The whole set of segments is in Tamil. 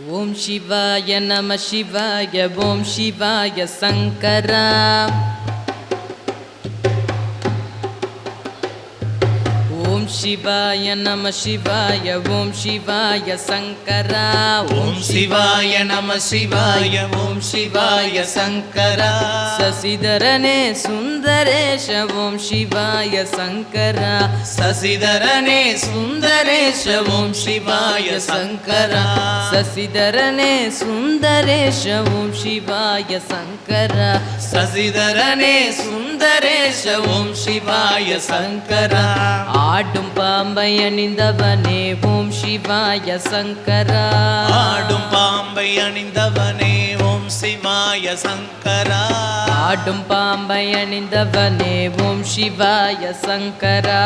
ஓம் சிவாய நம சிவாய ஓம் சிவாய சங்கரா. ஓம் சிவாய நம சிவாய ஓம் சிவாய சங்கரா. ஓம் சிவாய நம சிவாய ஓம் சிவாய சங்கரா. சசிதரனே சுந்தரேஷ ஓம் சிவாய சங்கரா. சசிதரனே சுந்தரேஷ ஓம் சிவாய சங்கரா. சசிதரனே சுந்தரேஷ ஓம் சிவாய சங்கரா. சசிதரனே சுந்தரேஷ ஓம் சிவாய சங்கரா. ஆடும் பாம்பை அணிந்தவனே ஓம் சிவாய சங்கரா. ஆடும் பாம்பை அணிந்தவனே ஓம் சிவாய சங்கரா. ஆடும் பாம்பை அணிந்தவனே ஓம் சிவாய சங்கரா.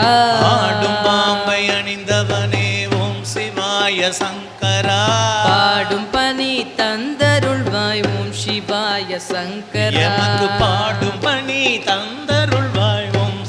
ஆடும் பாம்பை அணிந்தவனே ஓம் சிவாய சங்கரா. பாடும் பனி தந்தருள்வாய் ஓம் சிவாய சங்கரா. பாடும் பணி தந்தருள்வாய் ஓம்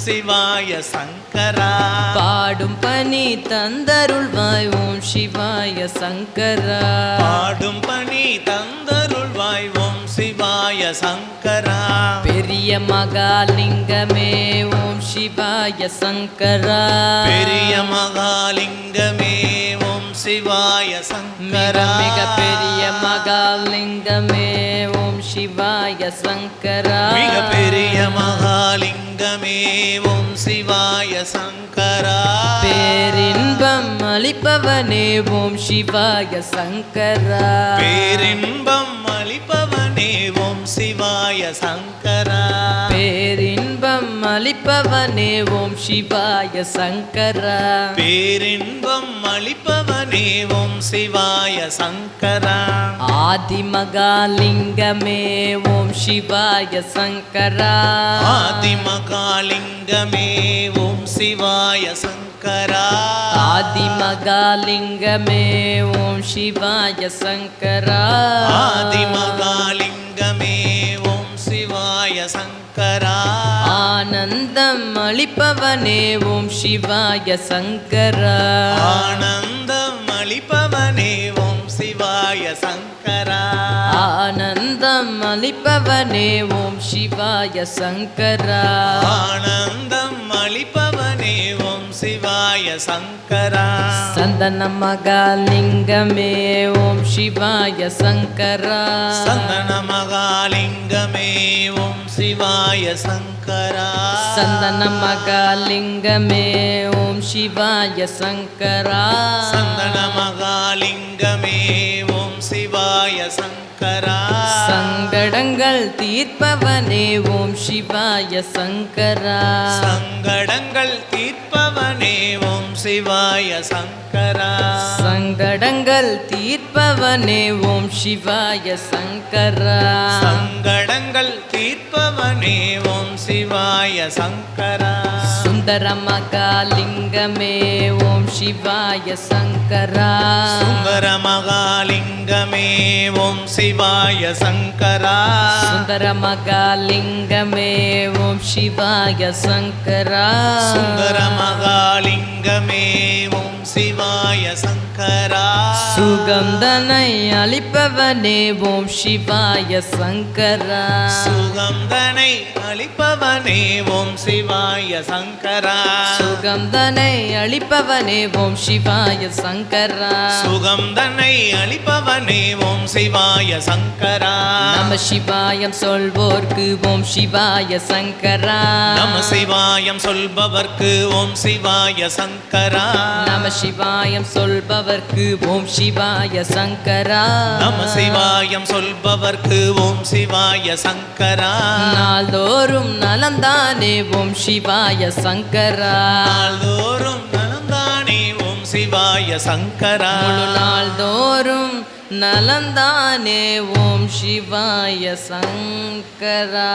சிவாய சங்கரா. பாடும் பனி தந்தருள்வாய் ஓம் சிவாய சங்கரா. பாடும் பணி தந்தருள்வாய் ஓம் சிவாய சங்கரா. பெரிய மகாலிங்கமே ஓம் சிவாய சங்கரா. பெரிய மகாலிங்கமே ஓம் சிவாய சங்கரா. மிக பெரிய மகாலிங்கமே ஓம் சிவாய சங்கரா. மிக பெரிய ஓம் சிவாய சங்கரா. பேரின்பம் அளிப்பவனே ஓம் சிவாய சங்கரா. பேரின்பம் அளிப்பவனே ஓம் சிவாய சங்கரா. பேரின்பம் அளிப்பவனே ஓம் சிவாய சங்கரா. பேரின்பம் அளிப்பவனே ஓம் சிவாய சங்கரா. ஆதிமகாலிங்கமே ஓம் சிவாய சங்கரா. ஆதிமகாலிங்கமே ஓம் சிவாய சங்கரா. ஆதிமகாலிங்கமே ஓம் சிவாய சங்கரா ஆதிமகாலிங்கமே ஓம் சிவாய சங்கரா ஆனந்தம் அளிப்பவனே ஓம் சிவாய சங்கரா ஆனந்தம் அளிப்பவனே ஓம் சிவாய சங்கரா ஆனந்தம் அளிப்பவனே ஓம் சிவாய சங்கரா சங்கரா. சந்தன மகாலிங்கமே ஓம் சிவாய சங்கரா. சந்தன மகாலிங்கமே ஓம் சிவாய சங்கரா. சந்தன மகாலிங்கமே ஓம் சிவாய சங்கரா. சந்தன மகாலிங்கமே ஓம் சிவாய சங்கரா. சங்கடங்கள் தீர்ப்பவனே ஓம் சிவாய சங்கரா. சங்கடங்கள் தீர்ப்பவனே ஓம் சிவாய சங்கரா. சங்கடங்கள் தீர்ப்பவனே ஓம் சிவாய சங்கரா. சங்கடங்கள் தீர்ப்பவனே ஓம் சிவாய சங்கரா. சுந்தர மகாலிங்கமே ஓம் சிவாய சங்கரா. சுந்தர மகாலிங்கமே ஓம் சிவாய சங்கரா. சுந்தர மகாலிங்கமே ஓம் சிவாய சங்கரா. சுந்தர மகாலிங்கமே சுகந்தனை அளிப்பவனே ஓம் சிவாய சங்கரா. சுகந்தனை அளிப்பவனே ஓம் சிவாய சங்கரா. சுகந்தனை அளிப்பவனே ஓம் சிவாய சங்கரா. சுகந்தனை அளிப்பவனே ஓம் சிவாய சங்கரா. நம சிவாயம் சொல்வோர்க்கு ஓம் சிவாய சங்கரா. நம சிவாயம் சொல்பவர்க்கு ஓம் சிவாய சங்கரா. நம சிவாயம் சொல்பவர்க்கு ஓம் சிவாய சங்கரா. நம சிவாயம் சொல்பவர்க்கு ஓம் சிவாய சங்கரா. நாள்தோறும் நலந்தானே ஓம் சிவாய சங்கரா. நாள்தோறும் நலந்தானே ஓம் சிவாய சங்கரா. நாள்தோறும் நலந்தானே ஓம் சிவாய சங்கரா.